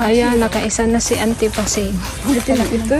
Ayan, nakaisa na si Auntie Pasing. Ito lang ito.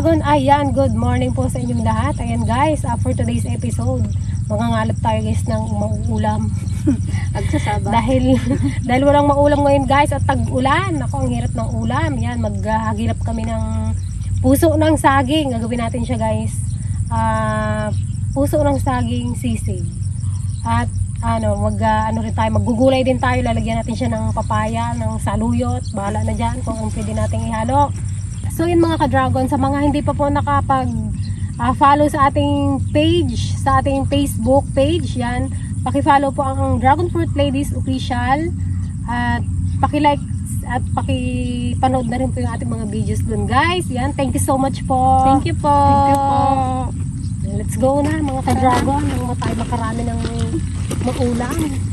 Mga ka-dragon? Ayan, good morning po sa inyong lahat. Ayan guys, uh, for today's episode, mangangalap tayo guys ng mauulam. Agsasaba. dahil dahil walang maulam ngayon guys at tag-ulan. Ako, ang hirap ng ulam. Yan, maghahagilap kami ng puso ng saging. Gagawin natin siya guys. Ah, puso ng saging sisig. At ano, mag ah, ano rin tayo, maggugulay din tayo. Lalagyan natin siya ng papaya, ng saluyot. Bahala na diyan kung ang pwede nating ihalo. So yun mga ka-dragon, sa mga hindi pa po nakapag ah, follow sa ating page, sa ating Facebook page, yan, paki-follow po ang Dragon Fruit Ladies Official at paki-like at paki-panood na rin po yung ating mga videos dun guys. Yan, thank you so much po. Thank you po. Thank you po. Let's go na mga ka-dragon, nang tayo makarami ng maulam.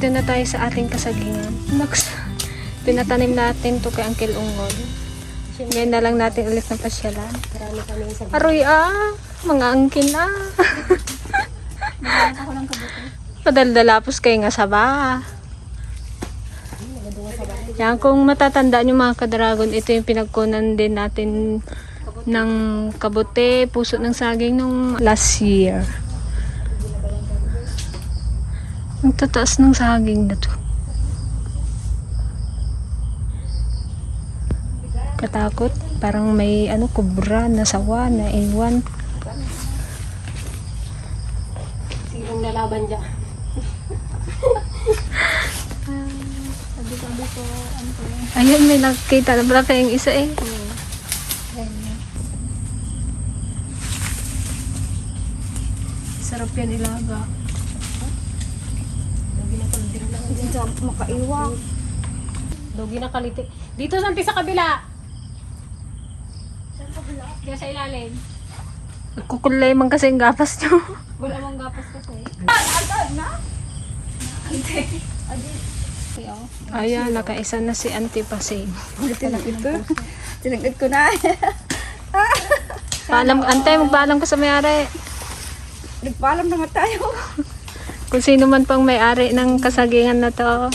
Nandito na tayo sa ating kasagingan. Next, pinatanim natin to kay Uncle Ungol. Ngayon na lang natin ulit ng pasyalan. Marami kami sa Aroy ah, mga angkin ah. Magandang ako ng kabuti. Padaldalapos kayo nga sa ba. Yan, kung matatanda nyo mga ka-dragon, ito yung pinagkunan din natin ng kabote, puso ng saging nung last year. Ang tataas ng saging na to. Katakot. Parang may ano, kubra, nasawa, na iwan. Sinong lalaban dyan? Sabi-sabi ko, ano ko yun. Ayun, may nakita na pala kayong isa eh. Sarap yan ilaga. Siya makaiwak. Dogi na kaliti. Dito santi sa kabila. Diyan sa ilalim. Nagkukulay man kasi ang gapas nyo. Wala mong gapas kasi. Kaya, Ayan, nakaisa na si Auntie Pasing. lang ito. Tinagad ko na. Paalam, Ante, magpaalam ko sa may-ari. Nagpaalam na nga tayo. Kung sino man pang may-ari ng kasagingan na to.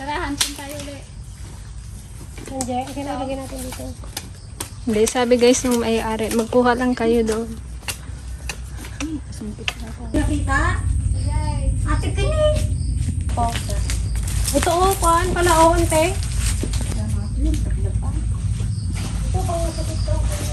Tara, hansin tayo ulit. Andiyan, kinalagay natin dito. Hindi, sabi guys nung may-ari, magkuha lang kayo doon. Nakita? Ate Kini! Ito oh, kuhan pala oh, ante. Ito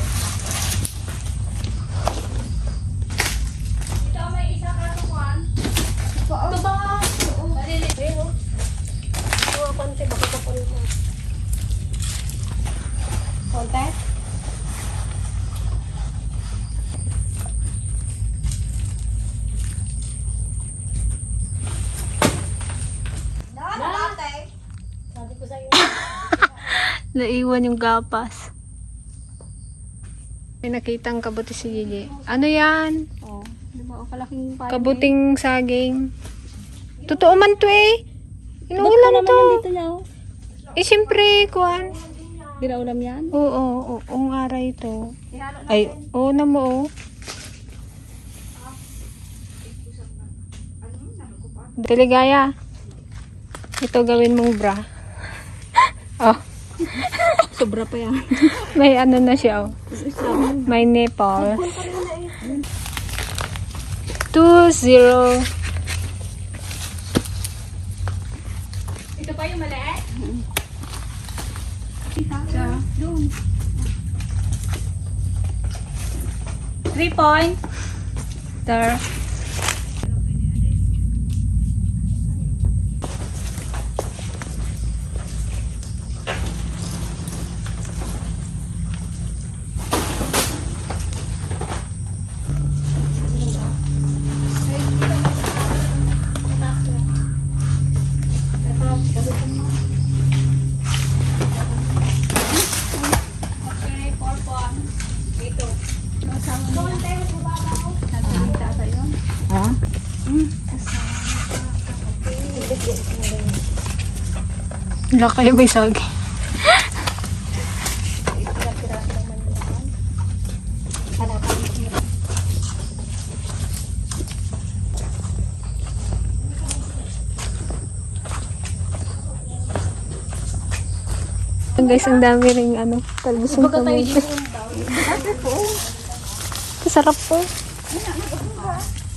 Naiwan yung gapas. May nakitang kabuti si Gigi. Ano yan? Oh, di ba? Oh, kalaking pie. Kabuting saging. Totoo man to eh. Inuulam to. Eh, siyempre, kuhan. Binaulam yan? Oo, oo, oo, oo aray to. Ay, oo na mo, oo. Daligaya. Ito gawin mong bra. oh. Sobra pa yan. May ano na siya, oh. May nipple. Two, zero. Ito pa yung maliit? Three point. There. Wala kayo sagi. Guys, ang dami ring ano, talbos ng kamote. Sarap po.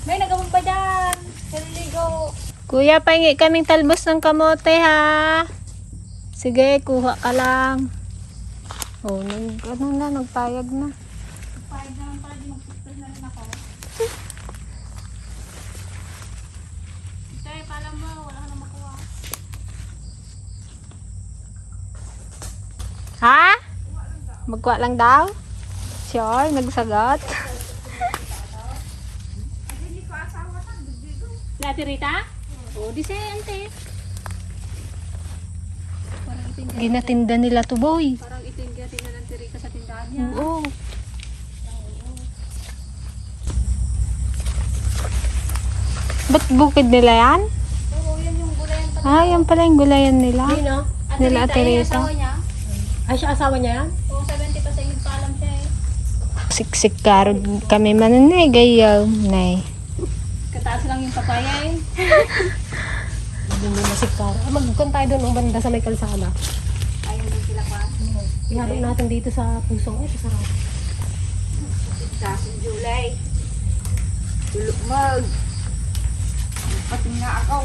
May nagamon pa dyan. Naliligo. Kuya, pahingi kaming talbos ng kamote ha. Sige, kuha ka lang. Oh, nag, ano na, nagpayag na. Pahid naman pala di magpupil na rin ako. Tay, pala mo. Wala ka na makuha. Ha? Magkuha lang daw? Sure, nagsagot. Lati Rita? Oo, di ante. Parang itinga, Ginatinda nila to boy. parang itinga tingnan ng Tirika sa tindahan niya. Oo. Ba't bukid nila yan? Oo, yan yung gulayan pa. Ah, yan pala yung gulayan nila. Ayun o. Nila Ate Rita, yung Teresa. asawa niya. Ay, siya asawa niya yan? Oo, 70 pa sa yung paalam siya eh. Siksik karod kami manan eh, gayaw. Nay. Kataas lang yung papaya eh. Masikar. Ah, magkon tayo doon banda sa may kalsada. Ayaw din sila pa. Ihalo natin dito sa puso. Ay, sarap. Yung July. Tulog mag. Pati nga ako.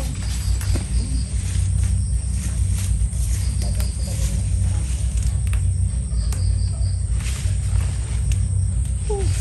Tama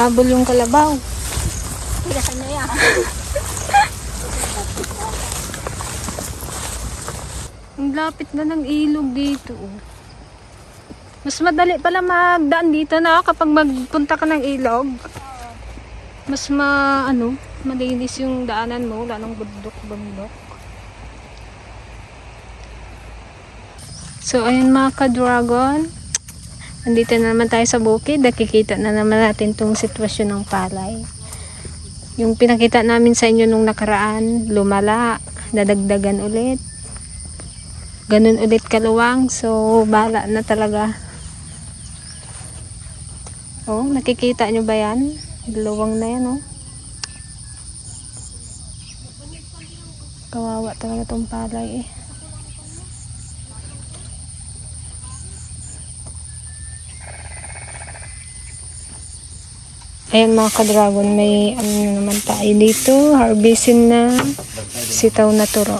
habol yung kalabaw. Kaya kanya yan. Ang lapit na ng ilog dito. oh. Mas madali pala magdaan dito na kapag magpunta ka ng ilog. Mas ma, ano, malinis yung daanan mo, wala nang bundok-bundok. So, ayun mga ka-dragon. Andito na naman tayo sa bukid. Nakikita na naman natin tong sitwasyon ng palay. Yung pinakita namin sa inyo nung nakaraan, lumala, nadagdagan ulit. ganun ulit kaluwang. So, bala na talaga. Oh, nakikita nyo ba yan? Luwang na yan, oh. Kawawa talaga tong palay, eh. Ayan mga ka-dragon, may ano na naman tayo dito. Harvestin na sitaw na turo.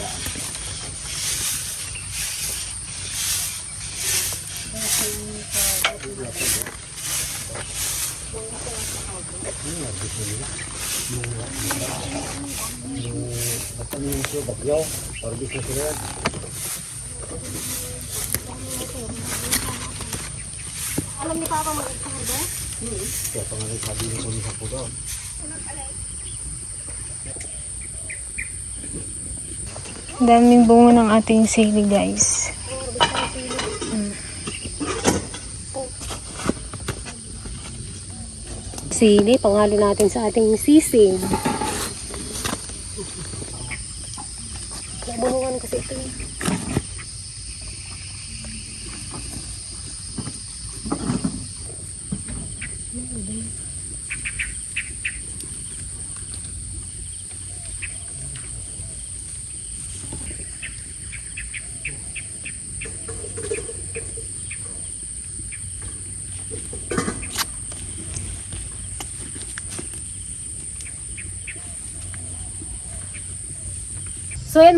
Daming bunga ng ating sili guys. Sili, panghalo natin sa ating sisig. Nabunungan kasi ito.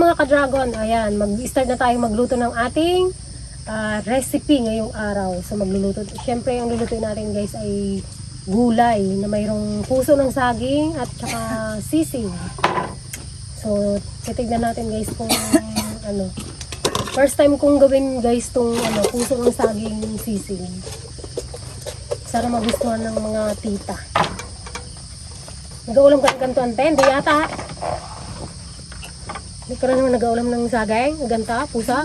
Mga ka-dragon, ayan, mag-start na tayo magluto ng ating ah, recipe ngayong araw. So magluluto, syempre ang lulutuin natin guys ay gulay na mayroong puso ng saging at saka sisig. So titignan natin guys kung ano, first time kong gawin guys tong ano, puso ng saging sisig. Sana magustuhan ng mga tita. Nag-uulam ka ng ganito ante, hindi yata. Hindi ka na naman nag-aulam ng sagay, ganta, pusa.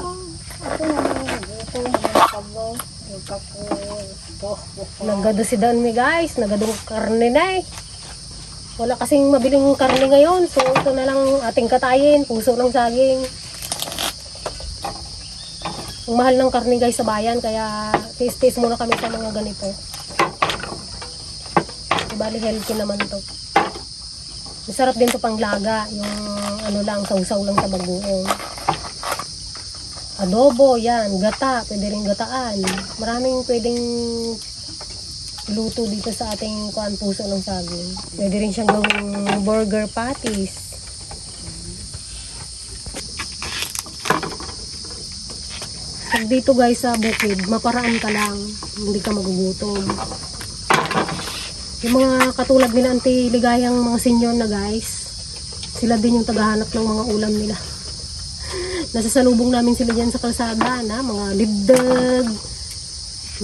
Nagado si Danmi guys, nagadong karne na eh. Wala kasing mabiling karne ngayon, so ito na lang ating katayin, puso ng saging. Ang mahal ng karne guys sa bayan, kaya taste-taste muna kami sa mga ganito. Bali healthy naman to. Masarap din to panglaga, yung ano lang, sausaw lang sa bagoong. Adobo, yan, gata, pwede rin gataan. Maraming pwedeng luto dito sa ating kuan puso ng saging. Pwede rin siyang gawing burger patties. Pag dito guys sa bukid, maparaan ka lang, hindi ka magugutom. Yung mga katulad nila anti ligayang mga senyor na guys, sila din yung tagahanap ng mga ulam nila. Nasasalubong namin sila dyan sa kalsada na mga libdag,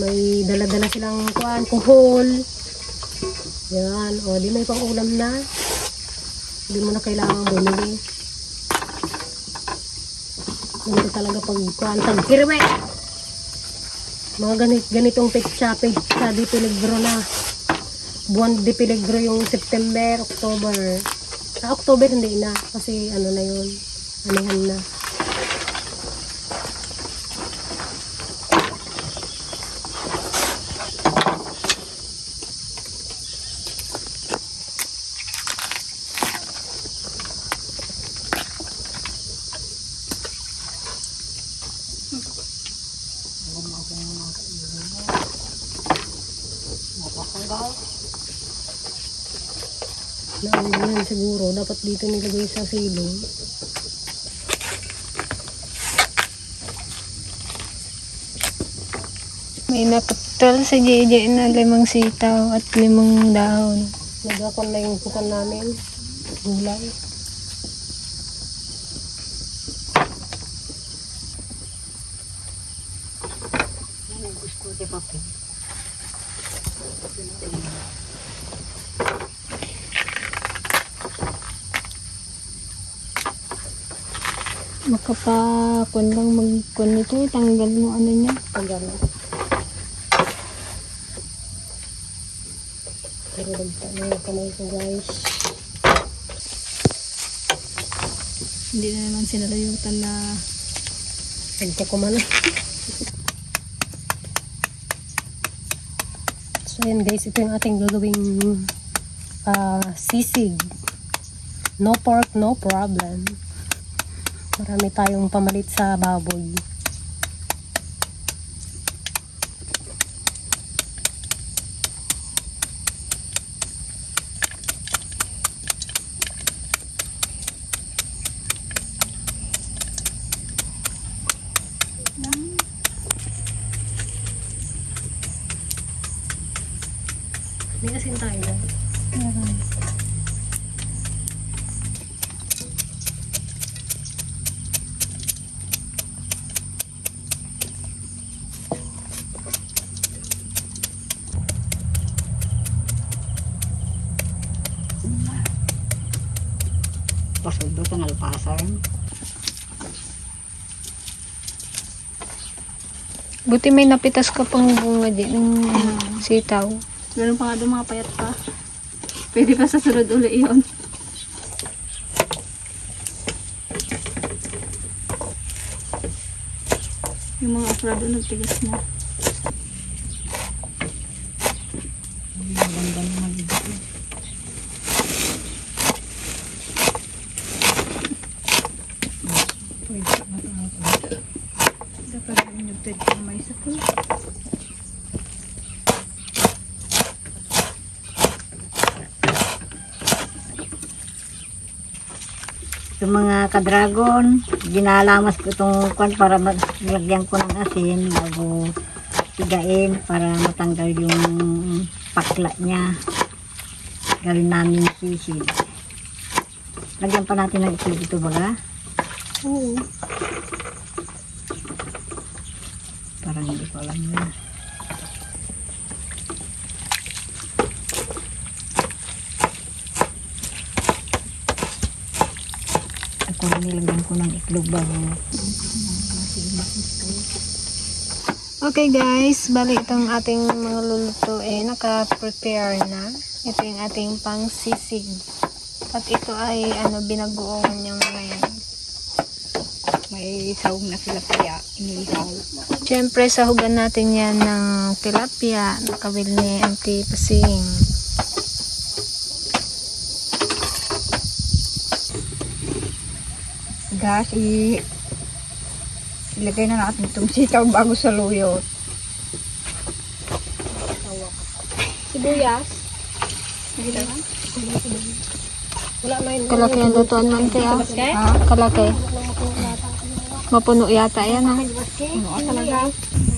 may dala-dala silang kuan, kuhol. Yan, o di may pang ulam na. Hindi mo na kailangan bumili. Ganito talaga pag kuan, tagkirwe. Mga ganit, ganitong petsape sa Di Peligro na buwan de Peligro yung September, October. Sa October hindi na kasi ano na yun, anihan na ano yan siguro, dapat dito nilagay sa silong. May naputol sa JJ na limang sitaw at limang dahon. Nagakon na yung pukan namin. Gulay. Makapakon lang magkon nito, tanggal mo ano niya. Tagal. Pero nagtanong yung kamay ko guys. Hindi na naman sila layutan na Sento ko man. so yan guys, ito yung ating gagawing ah, sisig. No pork, no problem. Marami tayong pamalit sa baboy. May asin tayo na. Pasod doon sa alpasan. Buti may napitas ka pang bunga din ng sitaw. Ganun pa nga doon mga payat pa. Pwede pa sa sunod uli yun. Yung mga afra doon nagtigas na. Yung mga kadragon, ginalamas ko itong kwan para malagyan ko ng asin bago tigain para matanggal yung pakla niya. Gawin namin sisig. Lagyan pa natin ng itlog ito baga. Oo. Alam yun. Ako rin nilagyan ko ng itlog bago Okay guys, bali itong ating mga luluto eh naka-prepare na. Ito yung ating pang sisig. At ito ay ano binagoongan mga yan. May sawag na sila kaya inihaw. Siyempre, sahugan natin yan ng tilapia, nakawil ni Auntie Pasing. Gas, i ilagay na natin itong sitaw bago sa luyot. Sibuyas? Wala na yun. Kalaki ang lutuan man kaya. Ha? Kalaki. Mapuno yata yan ha. Ano ka talaga?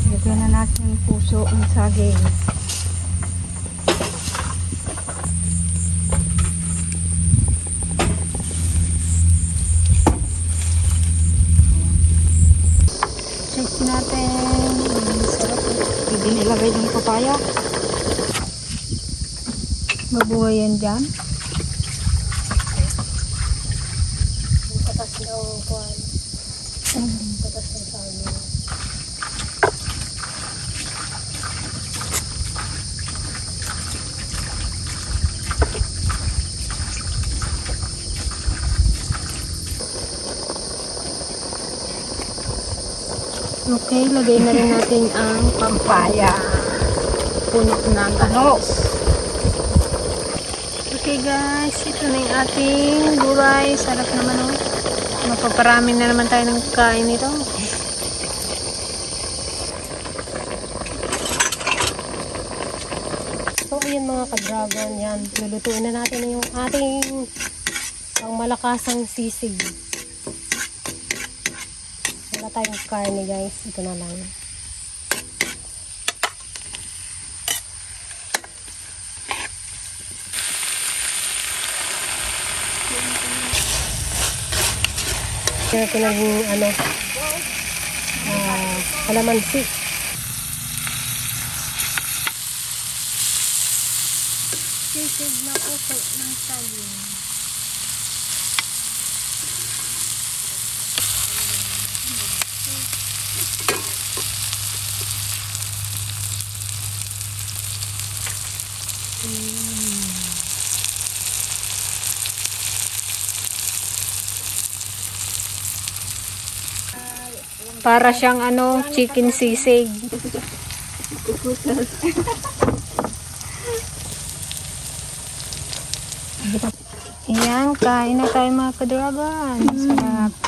Ilagay na natin puso ang saging. Check natin. Sarap. Hindi nilagay yung papaya. Mabuhay yan dyan. Okay, lagay na rin natin ang pampaya. Puno na Ano? Okay guys, ito na yung ating gulay. Sarap naman oh. Mapaparami na naman tayo ng kain nito. So, ayun mga ka-dragon, yan. Lulutuin na natin yung ating pang malakasang sisig. Tayong karne guys. Ito na lang. Kaya ko ng ano, ah, kalamansi. Para siyang ano, chicken sisig. Ayan, kain na tayo mga kadragon. Sarap.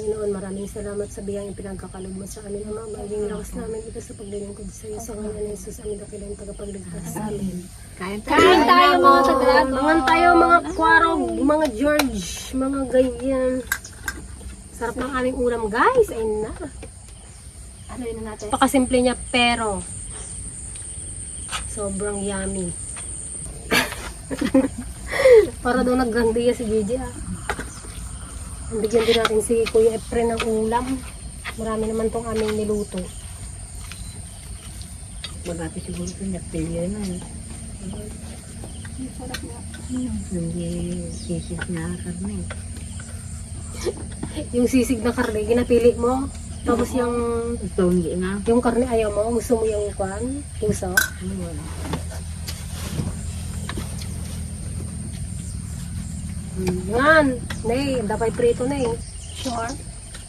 Panginoon, maraming salamat sa biyang pinagkakalog mo sa amin, Ama. Maging lakas namin ito sa paglilingkod sa iyo. Sa ngalan ni Jesus, amin na kailang tagapagligtas sa amin. Kain Kain tayo mga kadragon. Mga tayo mga kwarog, mga George, mga ganyan. Sarap ng aming ulam, guys. Ayun na. Ano yun na natin? Pakasimple niya, pero sobrang yummy. Para daw naggandiya si Gigi ah. Bigyan din natin si Kuya Efren ng ulam. Marami naman tong aming niluto. Magati siguro ito nagpilyo na eh. Hindi sisig na karne. Yung sisig na karne, ginapili mo. Tapos yung Ito hindi na. yung karne ayaw mo, gusto mo yung kwan, puso. Yan, nay, dapat prito na eh. Sure.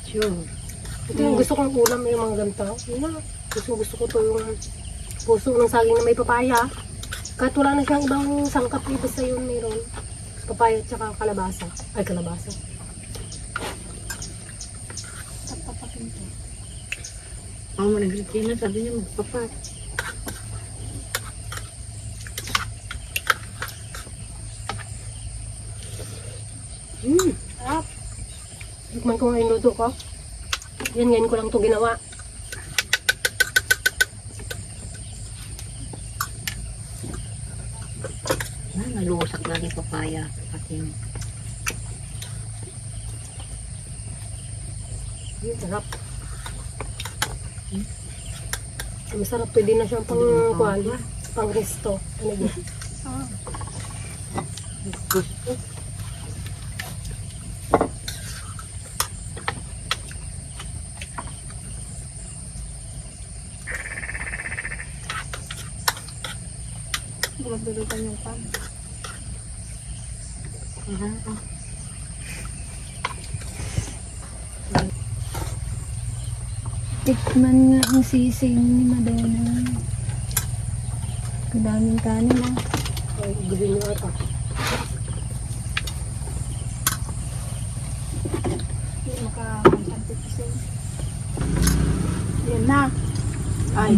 Sure. Ito yung gusto kong ulam, yung mga ganito. Na, gusto, gusto ko to yung puso ng saging na may papaya. Kahit wala na siyang ibang sangkap, eh, basta yun mayroon. Papaya at saka kalabasa. Ay, kalabasa. Ako mo nag-Christina, sabi niya magpapat. Hmm, sarap. Tikman ko nga yung luto ko. Yan, ngayon ko lang to ginawa. Ah, nalusak lagi papaya. Pati Hmm, sarap. Hmm. Masarap, pwede na siyang pang kuhan, pang resto. Ano yun? gusto. Magdulutan yung pan. Ah, Tikman nga ang sisig ni Madonna. Kadaming kanin ah. Ay, niyo ata. Hindi makakantanti kasi. Yan na. Ay.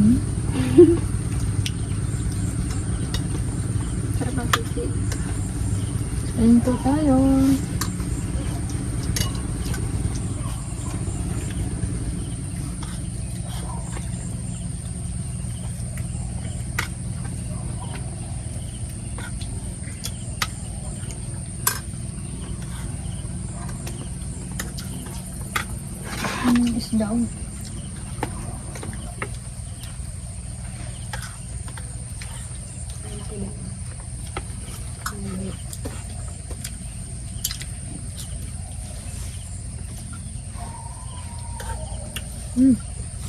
Sarap ang sisig. Ayun po tayo. Ano isda oh.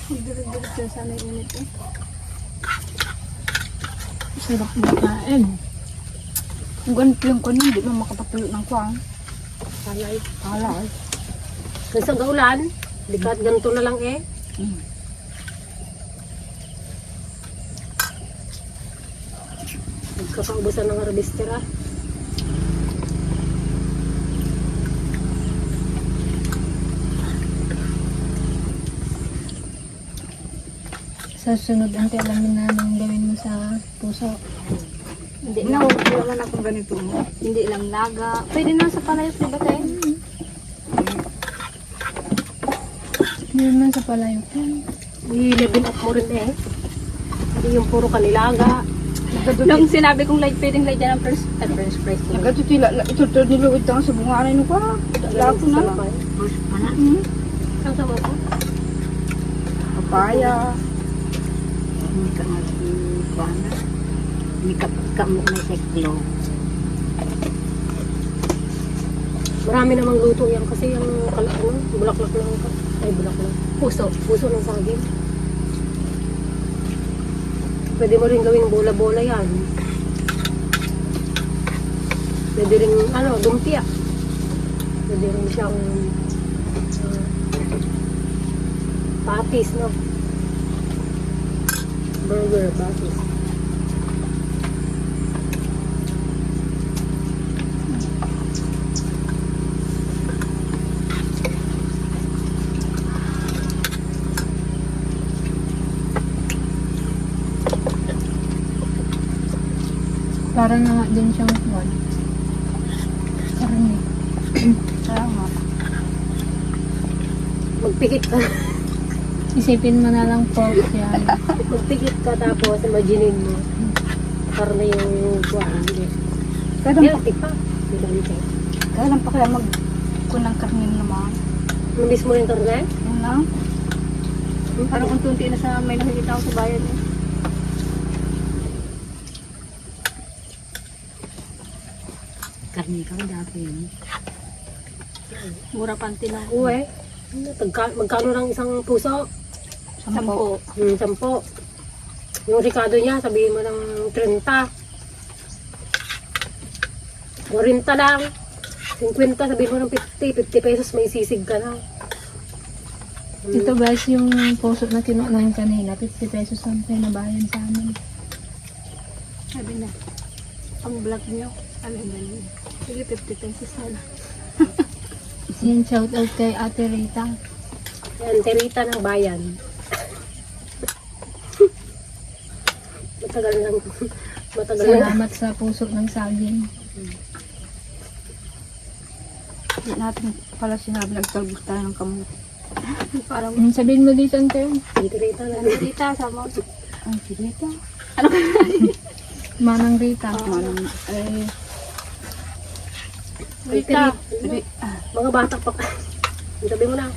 Magdirig-dirig dyan sana yung init eh. Sarap makain. Kung ganito yung kunin, hindi mo makapatuyo ng kwang. Salay. Alay. Kasi sa gaulan, likat ganito na lang eh. Mm. Nagkakaubusan ng harvester ah. Sa sunod, ante, alamin namin gawin mo sa puso. Hindi lang. naman akong ganito. Hindi lang laga. Pwede na sa palayok, di ba tayo? Hindi naman sa palayok yan. I-level up mo rin eh. Hindi yung puro kanilaga. Nung sinabi kong light, pwedeng light dyan ang first, uh, first price. Nagkatutila, ito to niluwid tanga sa bunga ano ko. Lapo na. Gusto pa na. Ang sama ko. Papaya. Hindi ka nga si Juana. Hindi ka, mo may seklo. Marami namang luto yan kasi yung ano, bulaklak lang ka. Ay, bulaklak. Puso. Puso ng saging. Pwede mo rin gawing bola-bola yan. Pwede rin, ano, lumpia. Pwede rin siyang uh, Patis, no? Burger, patis. Para na nga din siyang kwan. Karne. Kaya nga. Magpikit ka. Isipin mo na lang pork yan. Magpikit ka tapos imaginin mo. Karne yung kuwan. Kailan, Healthy pa. Di ba nito? kailan pa kaya mag kunang karnin naman? Namiss mo yung karne? Yan na. Parang unti-unti na sa may nakikita ko sa bayan eh. Ka dati. Mura panti na. Uwe. Magka, magkano lang isang puso? Sampo. Hmm, sampo. Yung Ricardo niya, sabihin mo ng 30. 40 lang. 50, sabihin mo ng 50. 50 pesos, may sisig ka na. Ito guys, yung puso na kinuha namin kanina, 50 pesos lang tayo nabayan sa amin. Sabi na. Ang vlog nyo. Ano yung galing? Sige, 50 pesos na lang. Yan, shout out kay Ate Rita. Yan, terita ng bayan. matagal lang. Matagal lang. Salamat sa puso ng saging. Hindi natin pala sinabi nagtalbos tayo ng kamuti. Parang, Ang sabihin mo dito, Ante. Terita na. ano dita, sama ko. Ang sirita. Manang Rita. Manang, eh, Rita. Ri- Mga bata pa. Sabi mo na.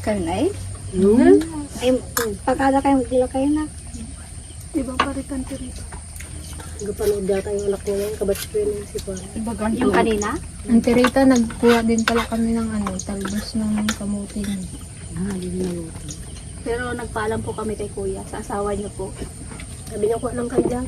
kanay? Hmm? Ay, pagkada kayo magdila kayo na. Ibang paritan ko rito. Nagpanood yata yung anak niya ngayon. Kabatch ko yun si Juan. Yung kanina? Ante Rita, nagkuha din pala kami ng ano, talbos ng kamutin. Ah, yun na. Pero nagpaalam po kami kay kuya sa asawa niyo po. Sabi niya, kuha lang kayo dyan.